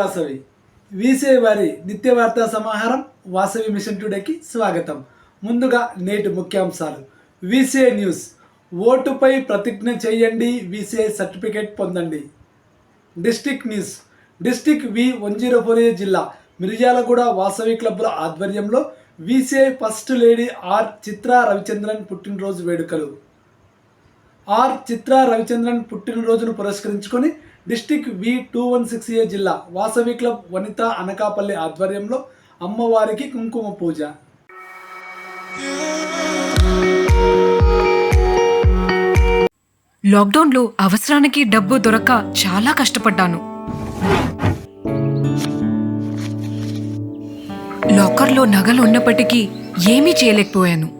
వాసవి. వీసే వారి నిత్య వార్తా సమాహారం వాసవి మిషన్ టుడేకి స్వాగతం. ముందుగా నేటి ముఖ్యాంశాలు. వీసే న్యూస్. ఓటుపై ప్రతిజ్ఞ చేయండి వీసే సర్టిఫికేట్ పొందండి. District news. District V one zero four A జిల్లా మిర్యాలగూడ వాసవి క్లబ్ల ఆధ్వర్యంలో వీసే first lady R Chitra Ravichandran పుట్టినరోజు వేడుకలు. ఆర్ చిత్రా రవిచంద్రన్ పుట్టినరోజును పురస్కరించుకొని district V two one six A జిల్లా వాసవి క్లబ్ వనిత అనకాపల్లి ఆధ్వర్యంలో అమ్మవారికి కుంకుమ పూజ. లాక్డౌన్లో అవసరానికి డబ్బు దొరక్క చాలా కష్టపడ్డాను. లాకర్లో నగలు ఉన్నప్పటికీ ఏమీ చేయలేకపోయాను.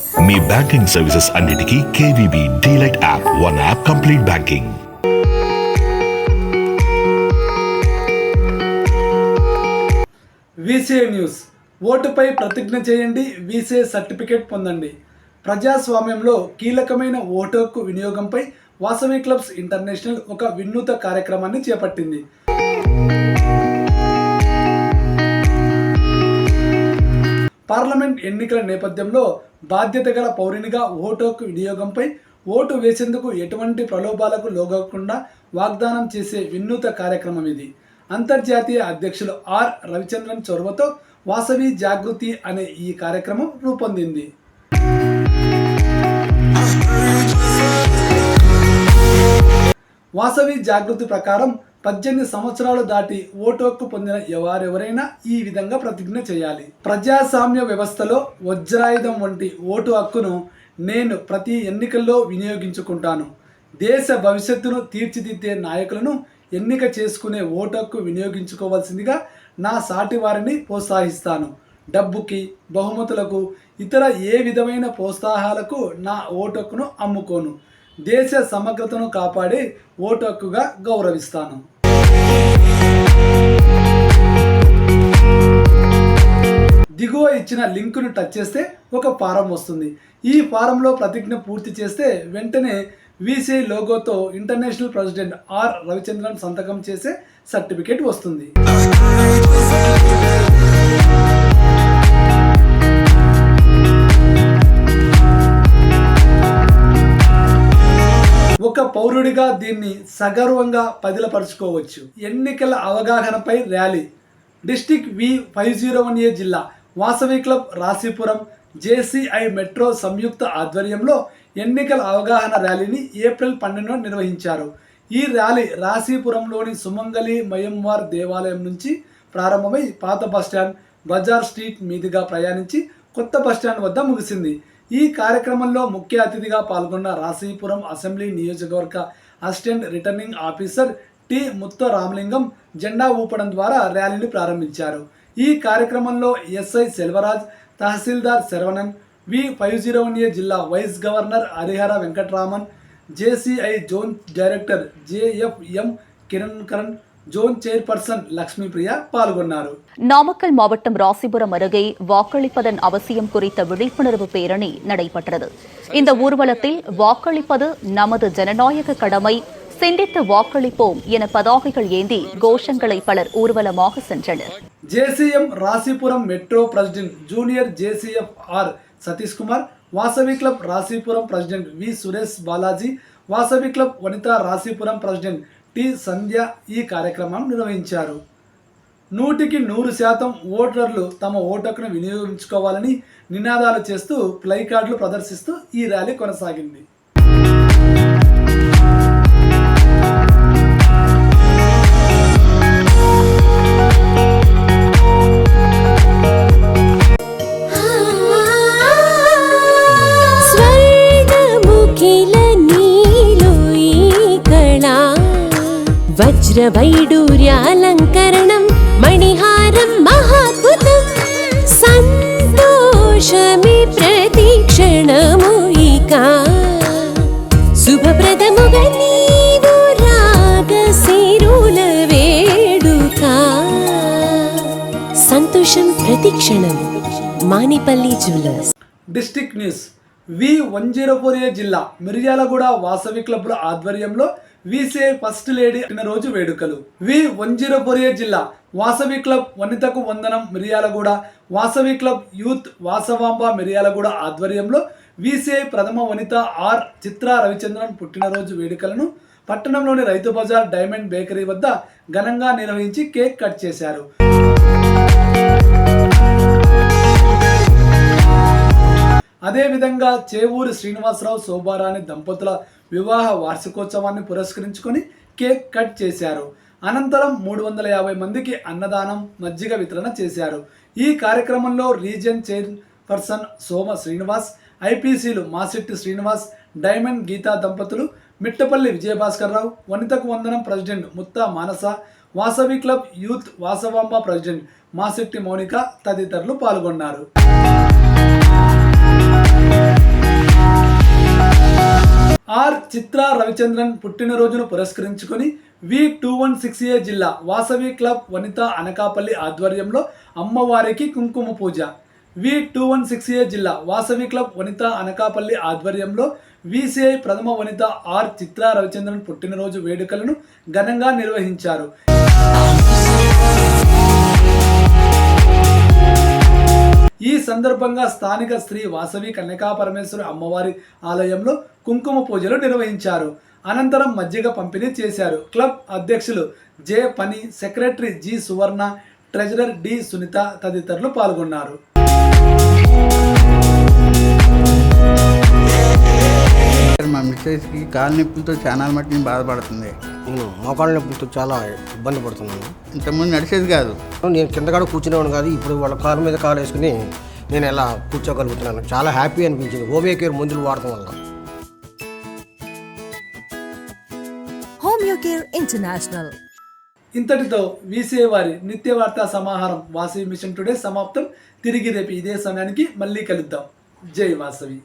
మీ బ్యాంకింగ్ సర్వీసెస్ అన్నిటికీ KVB DLite app one app complete banking. VCA news. ఓటుపై ప్రతిజ్ఞ చేయండి వీసీఏ సర్టిఫికేట్ పొందండి. ప్రజాస్వామ్యంలో కీలకమైన ఓటు హక్కు వినియోగంపై వాసవి క్లబ్స్ ఇంటర్నేషనల్ ఒక వినూత కార్యక్రమాన్ని చేపట్టింది. పార్లమెంట్ ఎన్నికల నేపథ్యంలో బాధ్యత గల పౌరునిగా ఓటు హక్కు వినియోగంపై ఓటు వేసేందుకు ఎటువంటి ప్రలోభాలకు లోగకుండా వాగ్దానం చేసే వినూత కార్యక్రమం ఇది. అంతర్జాతీయ అధ్యక్షులు ఆర్. రవిచంద్రన్ చొరవతో వాసవి జాగృతి అనే ఈ కార్యక్రమం రూపొందింది. వాసవి జాగృతి ప్రకారం పద్దెనిమిది సంవత్సరాలు దాటి ఓటు హక్కు పొందిన ఎవరెవరైనా ఈ విధంగా ప్రతిజ్ఞ చేయాలి. ప్రజాస్వామ్య వ్యవస్థలో వజ్రాయుధం వంటి ఓటు హక్కును నేను ప్రతి ఎన్నికల్లో వినియోగించుకుంటాను. దేశ భవిష్యత్తును తీర్చిదిద్దే నాయకులను ఎన్నిక చేసుకునే ఓటు హక్కు వినియోగించుకోవాల్సిందిగా నా సాటి వారిని ప్రోత్సహిస్తాను. డబ్బుకి బహుమతులకు ఇతర ఏ విధమైన ప్రోత్సాహాలకు నా ఓటు హక్కును అమ్ముకోను. దేశ సమగ్రతను కాపాడి ఓటు హక్కుగా గౌరవిస్తాను. దిగువ ఇచ్చిన లింకును టచ్ చేస్తే ఒక ఫారం వస్తుంది. ఈ ఫారంలో ప్రతిజ్ఞ పూర్తి చేస్తే వెంటనే వీసీ లోగోతో ఇంటర్నేషనల్ ప్రెసిడెంట్ ఆర్ రవిచంద్రన్ సంతకం చేసే సర్టిఫికేట్ వస్తుంది. పౌరుడిగా దీన్ని సగర్వంగా పదిలపరుచుకోవచ్చు. ఎన్నికల అవగాహనపై rally. District V five zero one A జిల్లా Vasavi club Rasipuram JCI metro సంయుక్త ఆధ్వర్యంలో ఎన్నికల అవగాహన ర్యాలీని ఏప్రిల్ పన్నెండున నిర్వహించారు. ఈ ర్యాలీ రాశీపురంలోని సుమంగలి మయంవార్ దేవాలయం నుంచి ప్రారంభమై పాత బస్టాండ్ బజార్ స్ట్రీట్ మీదుగా ప్రయాణించి కొత్త బస్టాండ్ వద్ద ముగిసింది. ఈ కార్యక్రమంలో ముఖ్య అతిథిగా పాల్గొన్న రాశీపురం అసెంబ్లీ నియోజకవర్గ assistant returning officer T Mutha Ramalingam జెండా ఊపడం ద్వారా ర్యాలీని ప్రారంభించారు. ఈ కార్యక్రమంలో SI Selvaraj tahsildar Saravanan V five zero one A జిల్లా vice governor Harihara Venkatraman JCI zone director JFM Kiran Karan zone chairperson Lakshmi Priya பால்கொண்டார் Namakkal மாவட்டம் ராசிபுரம் அருகே வாக்களிப்பதன் அவசியம் குறித்த விழிப்புணர்வு பேரணி நடைபெற்றது இந்த ஊர்வலத்தில் வாக்களிப்பது நமது ஜனநாயக கடமை சிந்தித்து வாக்களிப்போம் என பதாகைகள் ஏந்தி கோஷங்களை பலர் ஊர்வலமாக சென்றனர் JCM Rasipuram metro president junior JCF R Satish Kumar Vasavi club Rasipuram president V Suresh Balaji Vasavi club Vanitha Rasipuram president T Sandhya ఈ కార్యక్రమం నిర్వహించారు. నూటికి నూరు శాతం ఓటర్లు తమ ఓటకును వినియోగించుకోవాలని నినాదాలు చేస్తూ ప్లైకార్డులు ప్రదర్శిస్తూ ఈ ర్యాలీ కొనసాగింది. వజ్రవైడూర్యాలంకరణం మణిహారం మహాత్ సంతోషమి ప్రతి క్షణము ఇక. శుభప్రదముగా నీవు రాగ వేడుక. సంతోషం ప్రతిక్షణం Manipalli jewellers. District news. V one zero four A జిల్లా మిర్యాలగూడ వాసవి క్లబ్ల ఆధ్వర్యంలో విసిఐ ఫస్ట్ లేడీ రోజు వేడుకలు. వి వన్ జీరో ఫోర్ జిల్లా వాసవి క్లబ్ వనితకు వందనం మిర్యాలగూడ వాసవి క్లబ్ యూత్ వాసవాంబ మిర్యాలగూడ ఆధ్వర్యంలో విసిఐ ప్రథమ వనిత ఆర్ చిత్ర రవిచంద్రన్ పుట్టినరోజు వేడుకలను పట్టణంలోని రైతు బజార్ డైమండ్ బేకరీ వద్ద ఘనంగా నిర్వహించి కేక్ కట్ చేశారు. అదేవిధంగా చేవూరి శ్రీనివాసరావు శోభారాణి దంపతుల వివాహ వార్షికోత్సవాన్ని పురస్కరించుకొని కేక్ కట్ చేశారు. అనంతరం మూడు వందల యాభై మందికి అన్నదానం మజ్జిగ వితరణ చేశారు. ఈ కార్యక్రమంలో రీజియన్ చైర్పర్సన్ సోమ శ్రీనివాస్ ఐపీసీలు మాసిట్టి శ్రీనివాస్ డైమండ్ గీతా దంపతులు మిట్టపల్లి విజయభాస్కర్రావు వనితకు వందనం president Mutha Manasa Vasavi club youth Vasavamba president Masitti Mounika తదితరులు పాల్గొన్నారు. ఆర్ చిత్ర రవిచంద్రన్ పుట్టినరోజును పురస్కరించుకొని V two one six A జిల్లా వాసవి క్లబ్ వనిత అనకాపల్లి ఆధ్వర్యంలో అమ్మవారికి కుంకుమ పూజ. V two one six A జిల్లా వాసవి క్లబ్ వనిత అనకాపల్లి ఆధ్వర్యంలో విసిఐ ప్రథమ వనిత ఆర్ చిత్ర రవిచంద్రన్ పుట్టినరోజు వేడుకలను ఘనంగా నిర్వహించారు. ఈ సందర్భంగా స్థానిక శ్రీ వాసవి కన్యకా పరమేశ్వరి అమ్మవారి ఆలయంలో కుంకుమ పూజలు నిర్వహించారు. అనంతరం మజ్జిగ పంపిణీ చేశారు. క్లబ్ అధ్యక్షులు J Pani secretary G Suvarna treasurer D Sunitha తదితరులు పాల్గొన్నారు. మా మిస్సెస్కి కాలు నొప్పులతో చాలా మట్టిని బాధపడుతుంది. నేను మోకాళ్ళ నొప్పులతో చాలా ఇబ్బంది పడుతున్నాను. ఇంతకుముందు నడిచేది కాదు. నేను కింద కూడా కూర్చునేవాడు కాదు ఇప్పుడు వాళ్ళ కాలు మీద కాలు వేసుకుని నేను ఎలా కూర్చోగలుగుతున్నాను. చాలా హ్యాపీ అనిపించింది. హోమియో కేర్ మందులు వాడటం వల్ల. Home Care International. ఇంతటితో వీసీఐ వారి నిత్య వార్తా సమాహారం వాసవి మిషన్ టుడే సమాప్తం. తిరిగి రేపు ఇదే సమయానికి మళ్ళీ కలుద్దాం. జై వాసవి.